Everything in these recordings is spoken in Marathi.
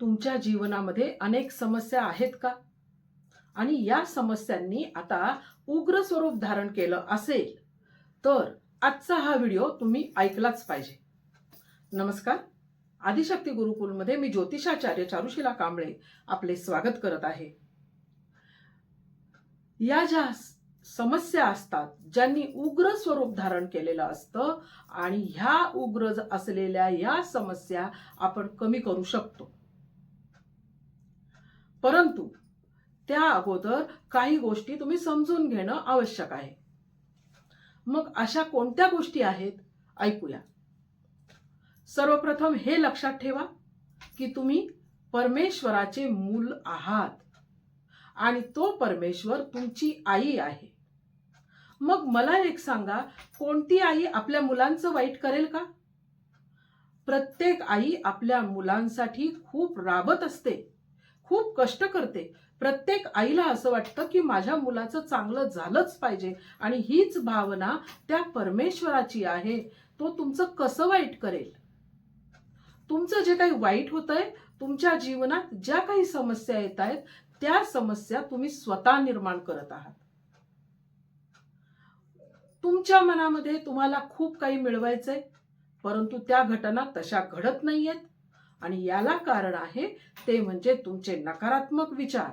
तुमच्या जीवनामध्ये अनेक समस्या आहेत का? आणि या समस्यांनी आता उग्र स्वरूप धारण केलं असेल तर आजचा हा व्हिडिओ तुम्ही ऐकलाच पाहिजे. नमस्कार. आदिशक्ती गुरुकुलमध्ये मी ज्योतिषाचार्य चारुशिला कांबळे आपले स्वागत करत आहे. या ज्या समस्या असतात ज्यांनी उग्र स्वरूप धारण केलेलं असतं आणि ह्या उग्र असलेल्या या समस्या आपण कमी करू शकतो. परंतु त्या अगोदर काही गोष्टी तुम्ही समजून घेणं आवश्यक आहे. मग अशा कोणत्या गोष्टी आहेत? ऐकूया. सर्वप्रथम हे लक्षात ठेवा की तुम्ही परमेश्वराचे मूल आहात आणि तो परमेश्वर तुमची आई आहे. मग मला एक सांगा कोणती आई आपल्या मुलांचं वाईट करेल का? प्रत्येक आई आपल्या मुलांसाठी खूप राबत असते. खूप कष्ट करते. प्रत्येक आईला असं वाटतं की माझ्या मुलाचं चांगलं झालंच पाहिजे आणि हीच भावना त्या परमेश्वराची आहे. तो तुमचं कसं वाईट करेल? तुमचं जे काही वाईट होतंय तुमच्या जीवनात ज्या काही समस्या येत आहेत त्या समस्या तुम्ही स्वतः निर्माण करत आहात. तुमच्या मनामध्ये तुम्हाला खूप काही मिळवायचंय परंतु त्या घटना तशा घडत नाहीयेत. आणि याला कारण आहे ते म्हणजे तुमचे नकारात्मक विचार.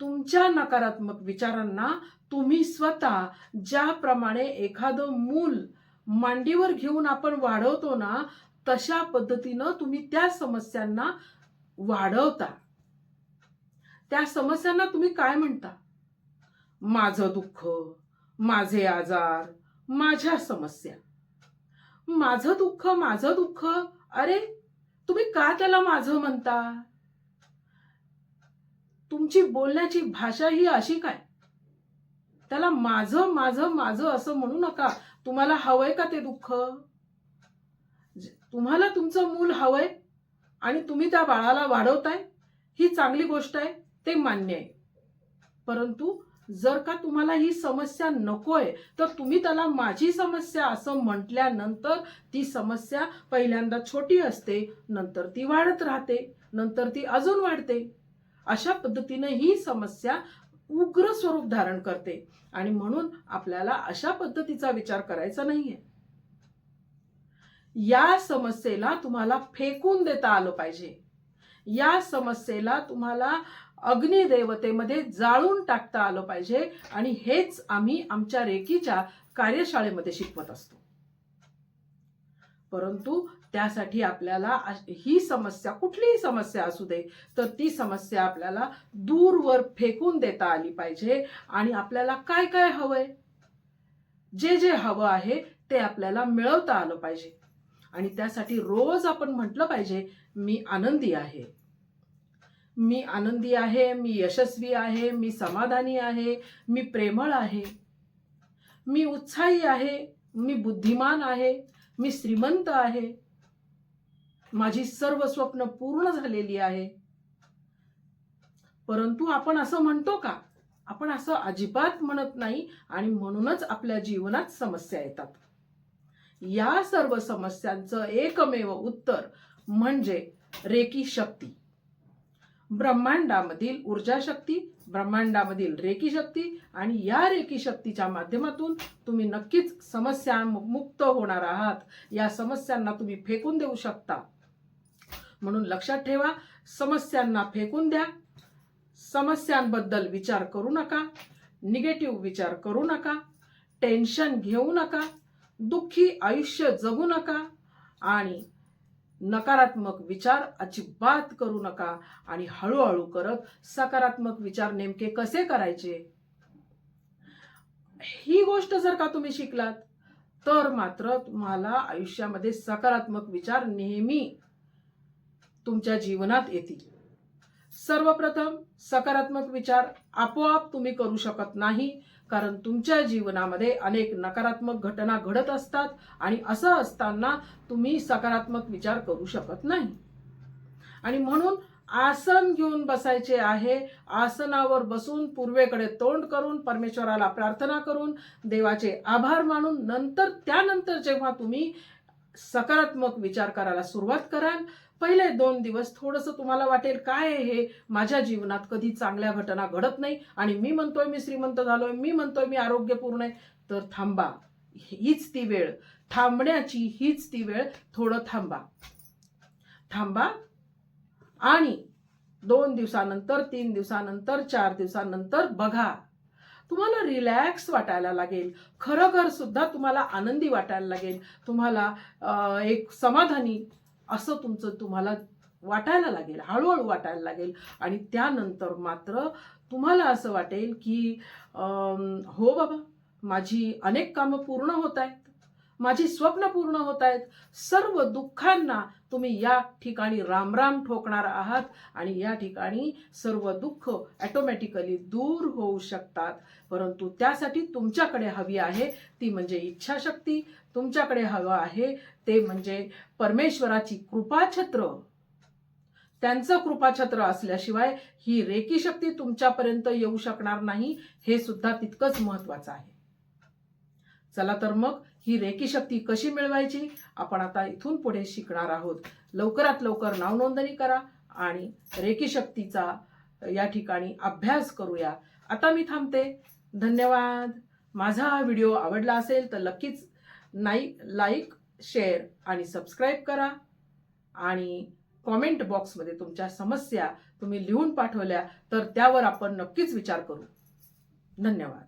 तुमच्या नकारात्मक विचारांना तुम्ही स्वतः ज्याप्रमाणे एखादं मूल मांडीवर घेऊन आपण वाढवतो ना तशा पद्धतीनं तुम्ही त्या समस्यांना वाढवता. त्या समस्यांना तुम्ही काय म्हणता? माझं दुःख माझे आजार माझ्या समस्या. माझं दुःख माझं दुःख अरे तुम्ही का त्याला माझं म्हणता? तुमची बोलण्याची भाषा ही अशी काय? त्याला माझं माझं माझं असं म्हणू नका. तुम्हाला हवंय का ते दुःख? तुम्हाला तुमचं मूल हवंय आणि तुम्ही त्या बाळाला वाढवताय ही चांगली गोष्ट आहे ते मान्य आहे. परंतु जर का तुम्हाला ही समस्या नकोय तर तुम्ही त्याला माझी समस्या असं म्हटल्यानंतर ती समस्या पहिल्यांदा छोटी असते नंतर ती वाढत राहते नंतर ती अजून वाढते. अशा पद्धतीने ही समस्या उग्र स्वरूप धारण करते. आणि म्हणून आपल्याला अशा पद्धतीचा विचार करायचा नाहीये. या समस्येला तुम्हाला फेकून देता आलं पाहिजे. या समस्येला तुम्हाला अग्निदेवतेमध्ये जाळून टाकता आलं पाहिजे आणि हेच आम्ही आमच्या रेकीच्या कार्यशाळेमध्ये शिकवत असतो. परंतु त्यासाठी आपल्याला ही समस्या कुठलीही समस्या असू दे तर ती समस्या आपल्याला दूरवर फेकून देता आली पाहिजे आणि आपल्याला काय काय हवंय? जे जे हवं आहे ते आपल्याला मिळवता आलं पाहिजे. आणि त्यासाठी रोज आपण म्हटलं पाहिजे मी आनंदी आहे. मी आनंदी आहे मी यशस्वी आहे मी समाधानी आहे मी प्रेमळ आहे. मी उत्साही आहे मी बुद्धिमान आहे मी श्रीमंत आहे. माझी सर्व स्वप्न पूर्ण झालेली आहे. परंतु आपण असं म्हणतो का? आपण असं अजिबात म्हणत नाही आणि म्हणूनच आपल्या जीवनात समस्या येतात. या सर्व समस्यांचं एकमेव उत्तर म्हणजे रेकी शक्ती. ब्रह्मांडामधील ऊर्जा शक्ती ब्रह्मांडामधील रेकी शक्ती आणि या रेकी शक्तीच्या माध्यमातून तुम्ही नक्कीच समस्या मुक्त होणार आहात. या समस्यांना तुम्ही फेकून देऊ शकता. म्हणून लक्षात ठेवा समस्यांना फेकून द्या. समस्यांबद्दल विचार करू नका. निगेटिव्ह विचार करू नका. टेन्शन घेऊ नका. दुःखी आयुष्य जगू नका. आणि नकारात्मक विचार अजिबात करू नका आणि हळूहळू करत सकारात्मक विचार नेमके कसे करायचे? ही गोष्ट जर का तुम्ही शिकलात तर मात्र तुम्हाला आयुष्यामध्ये सकारात्मक विचार नेहमी तुमच्या जीवनात येतील. सर्वप्रथम सकारात्मक विचार आपोआप तुम्ही करू शकत नाही कारण तुमच्या जीवनामध्ये अनेक नकारात्मक घटना घडत असतात आणि असं असताना तुम्ही सकारात्मक विचार करू शकत नाही. आणि म्हणून आसन घेऊन बसायचे आहे आसनावर बसून पूर्वेकडे तोंड करून परमेश्वराला प्रार्थना करून देवाचे आभार मानून नंतर त्यानंतर जेव्हा तुम्ही सकारात्मक विचार करायला सुरुवात कराल पहिले दोन दिवस थोडंसं तुम्हाला वाटेल काय हे? माझ्या जीवनात कधी चांगल्या घटना घडत नाही आणि मी म्हणतोय मी श्रीमंत झालोय मी म्हणतोय मी आरोग्यपूर्ण आहे. तर थांबा. हीच ती वेळ. थांबण्याची हीच ती वेळ. थोडं थांबा. थांबा. आणि दोन दिवसानंतर तीन दिवसानंतर चार दिवसानंतर बघा. तुम्हाला रिलॅक्स वाटायला लागेल. खरोखर सुद्धा तुम्हाला आनंदी वाटायला लागेल. तुम्हाला एक समाधानी असं तुमचं तुम्हाला वाटायला लागेल हळूहळू वाटायला लागेल. आणि त्यानंतर मात्र तुम्हाला असं वाटेल की हो बाबा माझी अनेक कामं पूर्ण होत आहेत. माझी स्वप्न पूर्ण होत आहेत. सर्व दुःखांना तुम्ही या ठिकाणी रामराम ठोकणार आहात आणि या ठिकाणी सर्व दुःख ॲटोमॅटिकली दूर होऊ शकतात. परंतु त्यासाठी तुमच्याकडे हवी आहे ती म्हणजे इच्छाशक्ती. तुमच्याकडे हवं आहे ते म्हणजे परमेश्वराची कृपाछत्र. त्यांचं कृपाछत्र असल्याशिवाय ही रेकी शक्ती तुमच्यापर्यंत येऊ शकणार नाही. हे सुद्धा तितकंच महत्वाचं आहे. चला तर मग ही रेकी शक्ती कशी मिळवायची? आपण आता इथून पुढे शिकणार आहोत. लवकरात लवकर नावनोंदणी करा आणि रेकी शक्तीचा या ठिकाणी अभ्यास करूया. आता मी थांबते. धन्यवाद. माझा हा व्हिडिओ आवडला असेल तर नक्कीच नाही लाईक शेअर आणि सबस्क्राईब करा आणि कॉमेंट बॉक्समध्ये तुमच्या समस्या तुम्ही लिहून पाठवल्या तर त्यावर आपण नक्कीच विचार करू. धन्यवाद.